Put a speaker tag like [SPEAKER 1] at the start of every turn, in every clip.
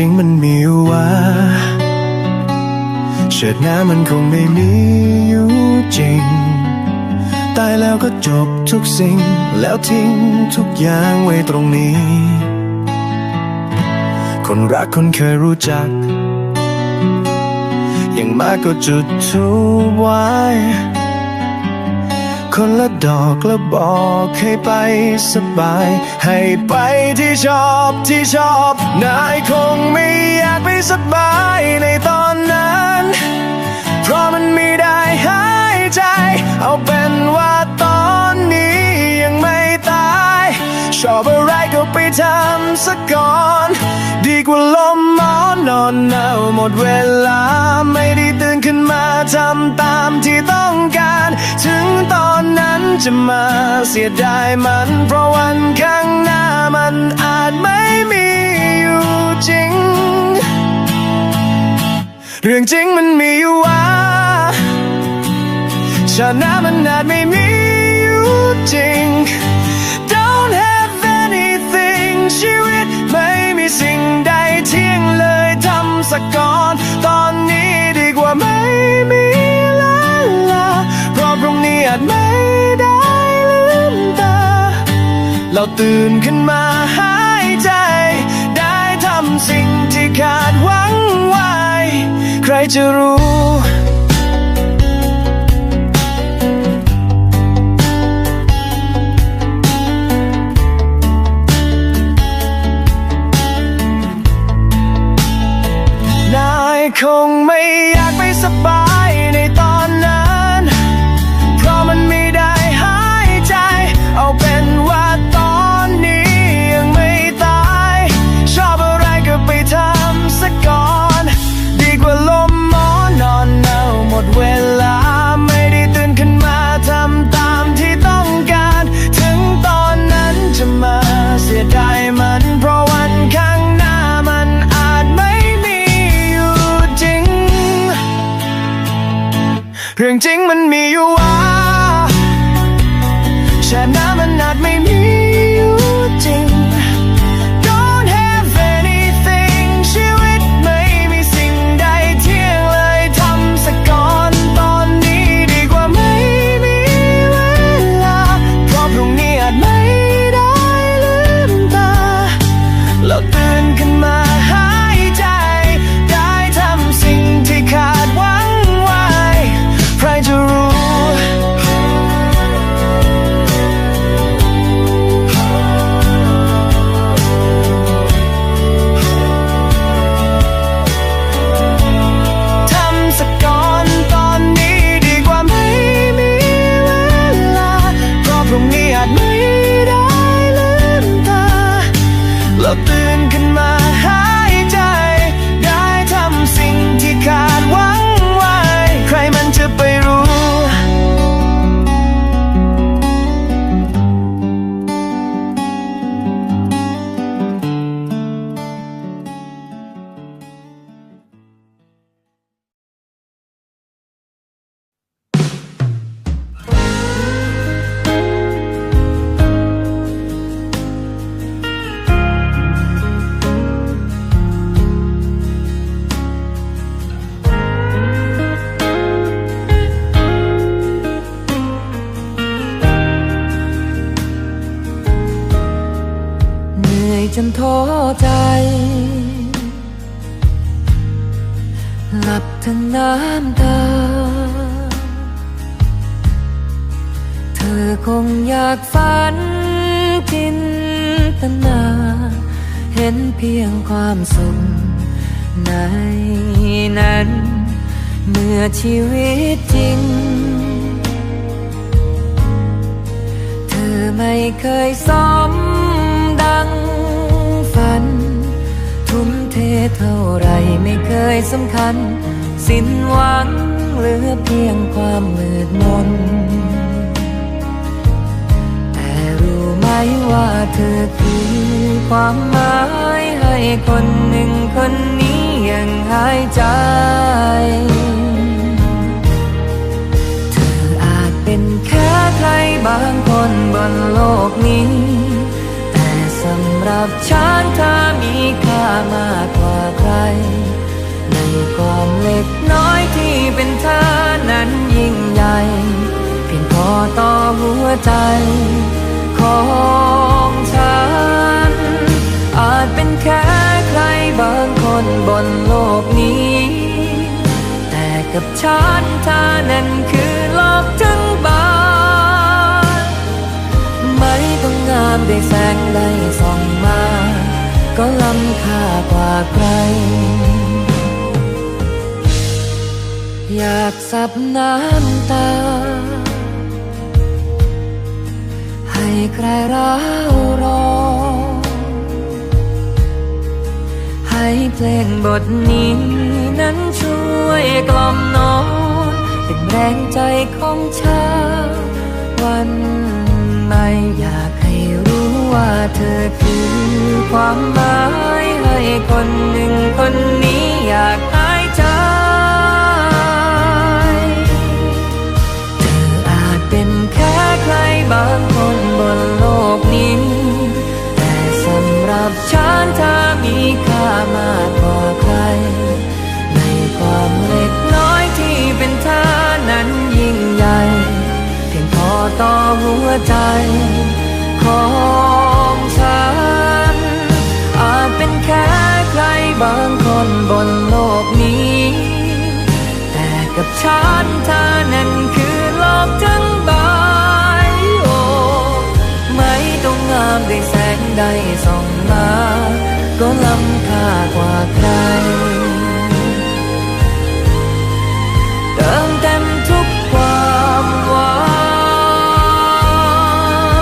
[SPEAKER 1] ริงมันมีว่าเชิดหน้ามันคงไม่มีอยู่จริง ตายแล้วก็จบทุกสิ่ง แล้วทิ้งทุกอย่างไว้ตรงนี้ คนรักคนเคยรู้จัก อย่างมากก็จุดทูบไว้ คนละดอกแล้วบอกให้ไปสบาย ให้ไปที่ชอบที่ชอบ นายคงไม่อยากไปสบายในตอนนั้น เพราะมันไม่ได้หายใจ เอาเป็นว่าตอนนี้ยังไม่ตาย ชอบอะไรก็ไปทำสักก่อน ดีกว่าลม อนนอนหนาหมดเวลา ไม่ได้ตื่นขึ้นมาทำตามที่ต้องการ ถึงตอนนั้นจะมาเสียดายมัน เพราะวันข้างหน้ามันอาจไม่มีอยู่จริง เรื่องจริงมันมีอยู่ว่าชาติหน้ามันอาจไม่มีอยู่จริง สักก่อน ตอนนี้ดีกว่าไม่มีลาลาเพราะพรุ่งนี้อาจไม่ได้ลืมตา เราตื่นขึ้นมาหายใจ ได้ทำสิ่งที่ขาดหวังไว้ ใครจะรู้ เรื่องจริงมันมีอยู่ว่าฉัน นื่อยจนท้อใจ ห
[SPEAKER 2] ลับทั้งน้ำตา เธอคงอยากฝันจินตนา เห็นเพียงความสุขในนั้น เมื่อชีวิตจริง เธอไม่เคยสมดัง ฝัน ทุ่มเทเท่าไรไม่เคยสำคัญ สิ้นหวังเหลือเพียงความมืดมน แต่รู้ไหมว่าเธอคือความหมายให้คนหนึ่งคนนี้ยังหายใจเธออาจเป็นแค่ใครบางคนบนโลกนี้ รับฉันเธอมีค่ามากกว่าใความเล็กน้อยที่เป็นเธอนั้นยิ่งใหญ่ เพียงพอต่อหัวใจ ของฉัน อาจเป็นแค่ใครบางคนบนโลกนี้ แต่กับฉันเธอนั้นคือโลก กว่าใคร อยากสับน้ำตา ให้ใครร้าวรองให้เพลงบทนี้นั้นช่วยกล่อมนอนเป็นแรงใจของชาวันไม่อยากให้รู้ว่าเธอ คือความหมายให้คนหนึ่งคนนี้อยากหายใจ เธออาจเป็นแค่ใครบางคนบนโลกนี้ แต่สำหรับฉันเธอมีค่ามากกว่าใคร ในความเล็กน้อยที่เป็นเธอนั้นยิ่งใหญ่ เพียงพอต่อหัวใจ ใคร เติมเต็มทุกความหวั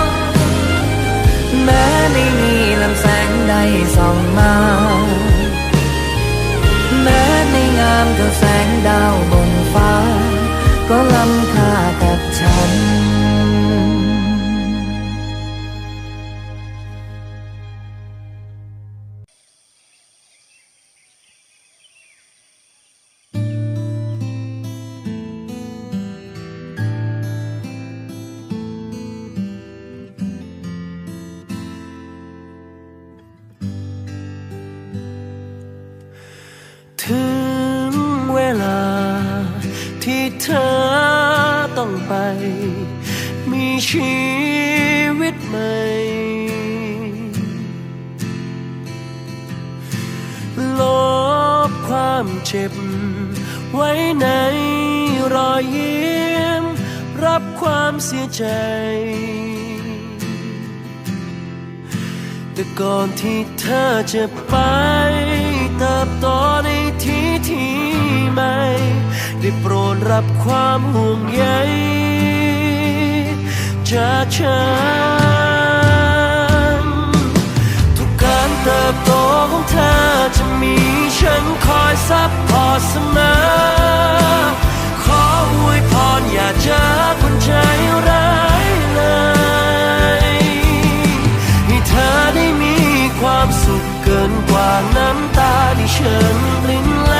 [SPEAKER 2] งแม้ไม่มีลำแสงใดส่อง ค
[SPEAKER 3] วามเจ็บ ไว้ในรอยยิ้ม รับความเสียใจ แต่ก่อนที่เธอจะไป เติบโตในที่ที่ใหม่ ได้โปรดรับความห่วงใยจากฉัน เติบโตของเธอจะมีฉันคอยซับพอร์ตเสมอ ขออวยพรอย่าเจอคนใจร้ายเลย ให้เธอได้มีความสุขเกินกว่าน้ำตาที่ฉันลิ้นไหล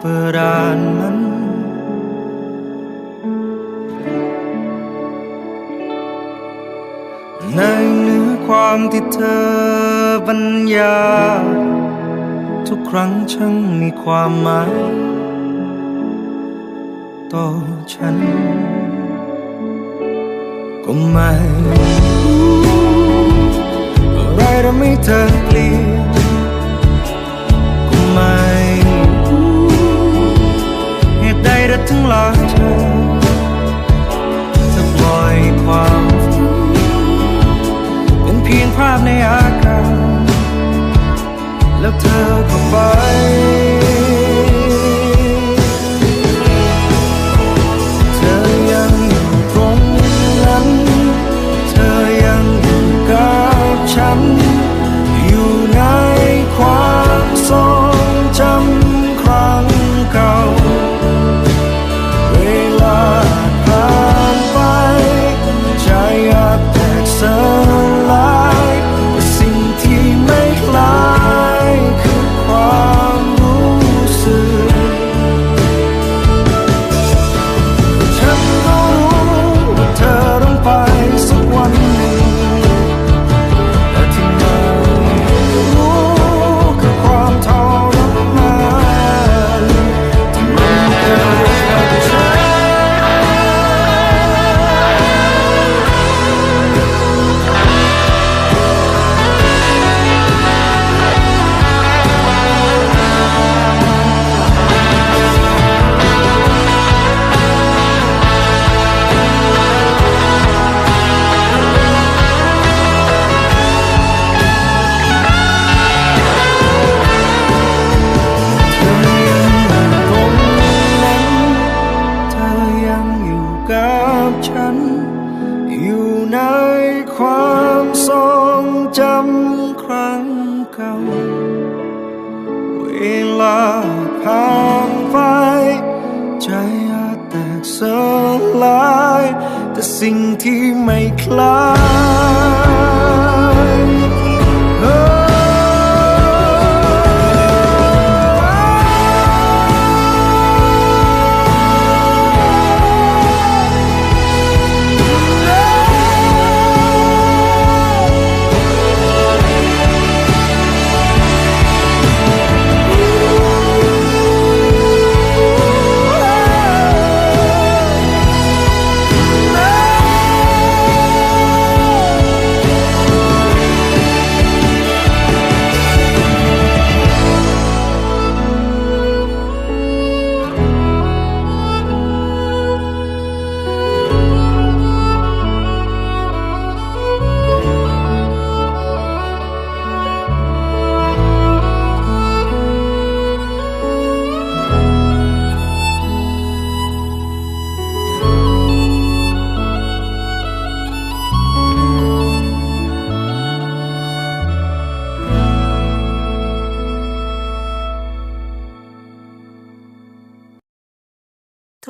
[SPEAKER 3] เปิดร้า
[SPEAKER 4] นในเนื้อความที่เธอบรรยา ทุกครั้งช่างมีความหมาย ต่อฉัน ก็ไม่อะไรทำให้เธอเปลี่ยน รักเธอ จะปล่อยความเป็นเพียงภาพในอากาศแล้วเธอก็ไป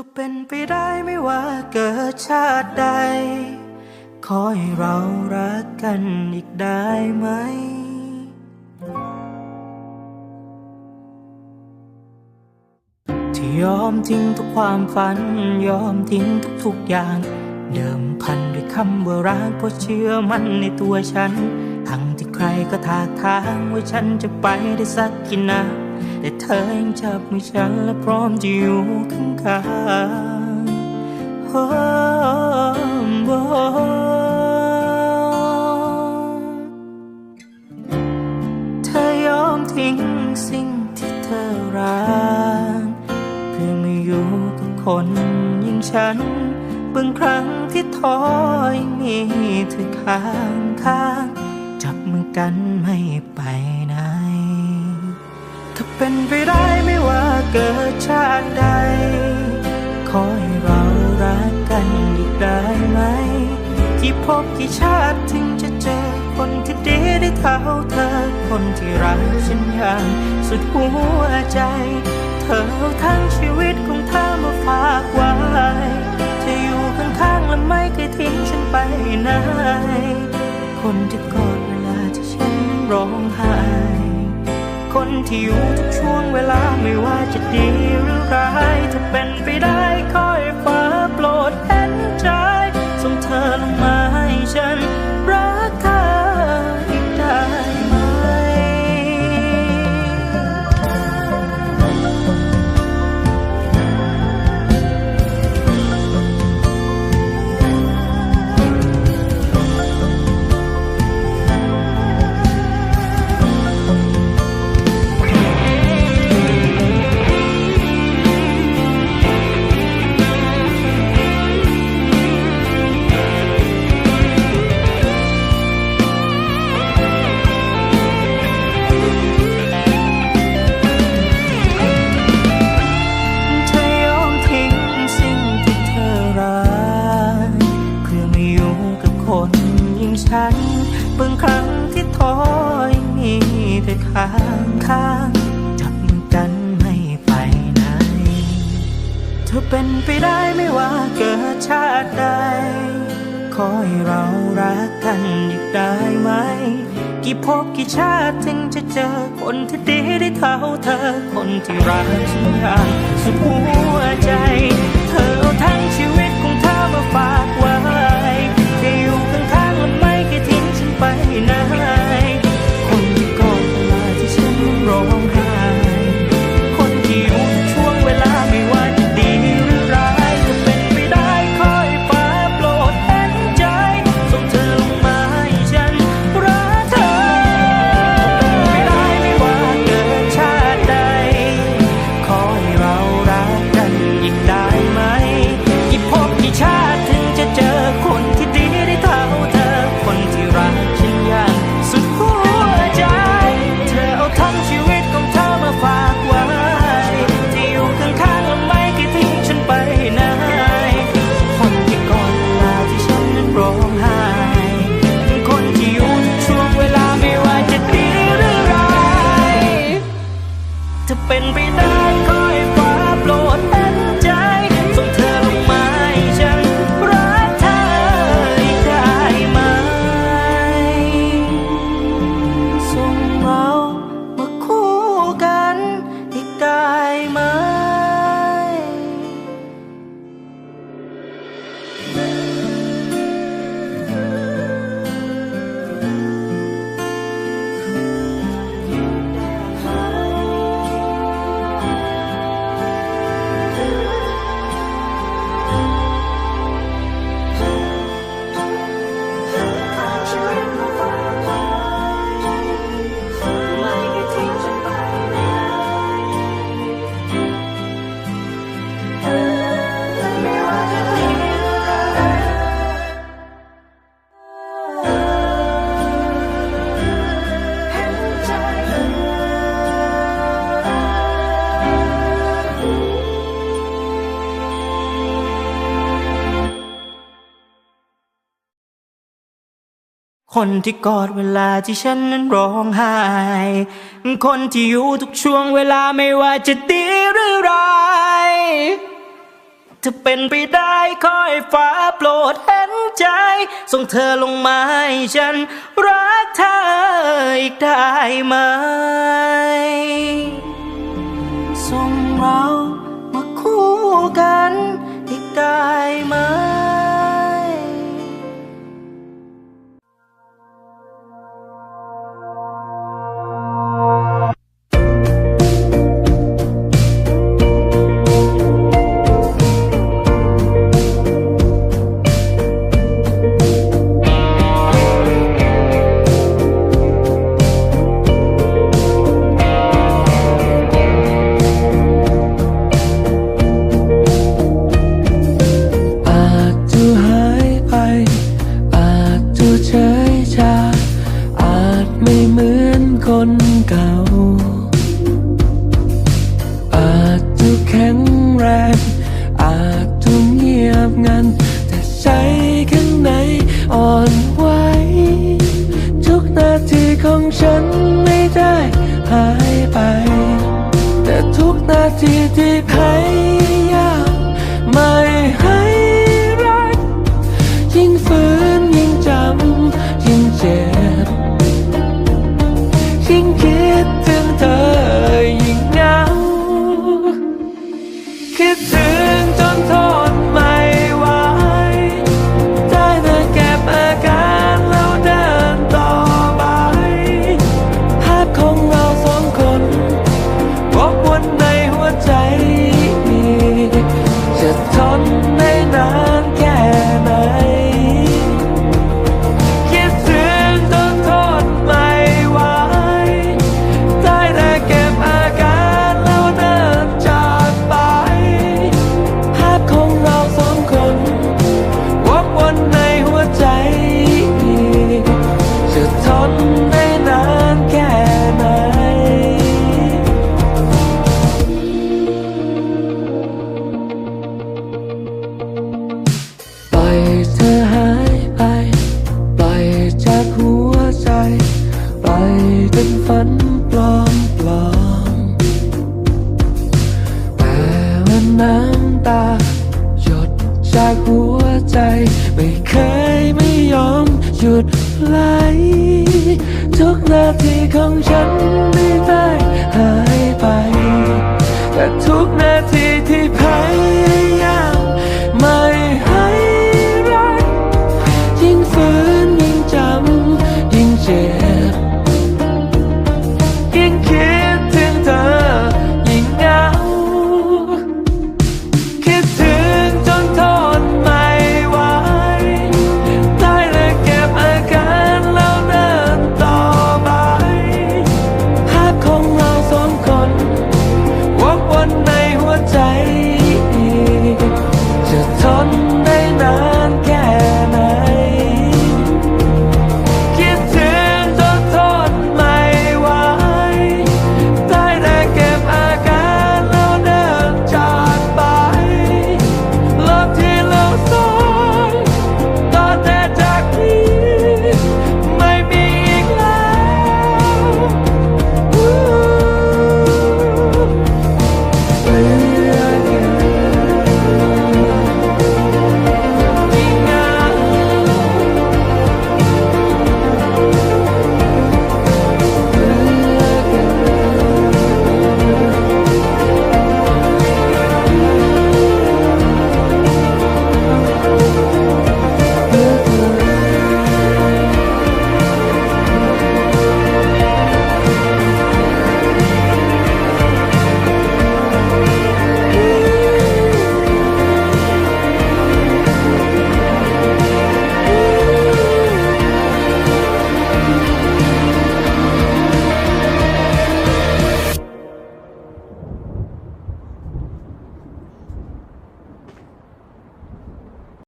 [SPEAKER 4] ถ้าเป็นไปได้ไม่ว่าเกิดชาติใด ขอให้เรารักกันอีกได้ไหม ที่ยอมทิ้งทุกความฝัน ยอมทิ้งทุกๆอย่าง เดิมพันด้วยคำว่ารักเพราะเชื่อมันในตัวฉัน ทั้งที่ใครก็ถากทางว่าฉันจะไปได้สักกี่นา แต่เธอยังจับมือฉันและพร้อมจะอยู่ข้างๆโอ้โอ้เธอยอมทิ้งสิ่งที่เธอรักเพื่อมาอยู่กับคนอย่างฉันบางครั้งที่ท้อยังมีเธอข้างข้างจับมือกันไม่ไป เป็นไปได้ไม่ว่าเกิดชาติใด ขอให้เรารักกันอีกได้ไหม ที่พบกี่ชาติถึงจะเจอคนที่ดีได้เท่าเธอ คนที่รักฉันอย่างสุดหัวใจ เธอทั้งชีวิตของเธอมาฝากไว้จะอยู่ข้างๆและไม่เคยทิ้งฉันไปไหนคนที่กอดเวลาที่ฉันร้องไห้ คนที่อยู่ทุกช่วงเวลาไม่ว่าจะดีหรือร้าย ถ้าเป็นไปได้คอยฟ้าโปรด ฉันบางครั้งที่ท้อยมีเธอข้างข้างจับมือกันไม่ไปไหน เธอเป็นไปได้ไม่ว่าเกิดชาติใดขอให้เรารักกันอีกได้ไหม กี่ภพกี่ชาติถึงจะเจอคนที่ดีได้เท่าเธอคนที่รักฉันอย่างสุดหัวใจ คนที่กอดเวลาที่ฉันนั้นร้องไห้ คนที่อยู่ทุกช่วงเวลาไม่ว่าจะดีหรือร้ายจะเป็นไปได้คอยฟ้าโปรดเห็นใจ ส่งเธอลงมาให้ฉันรักเธออีกได้ไหม ส่งเรามาคู่กันอีกได้ไห
[SPEAKER 5] ม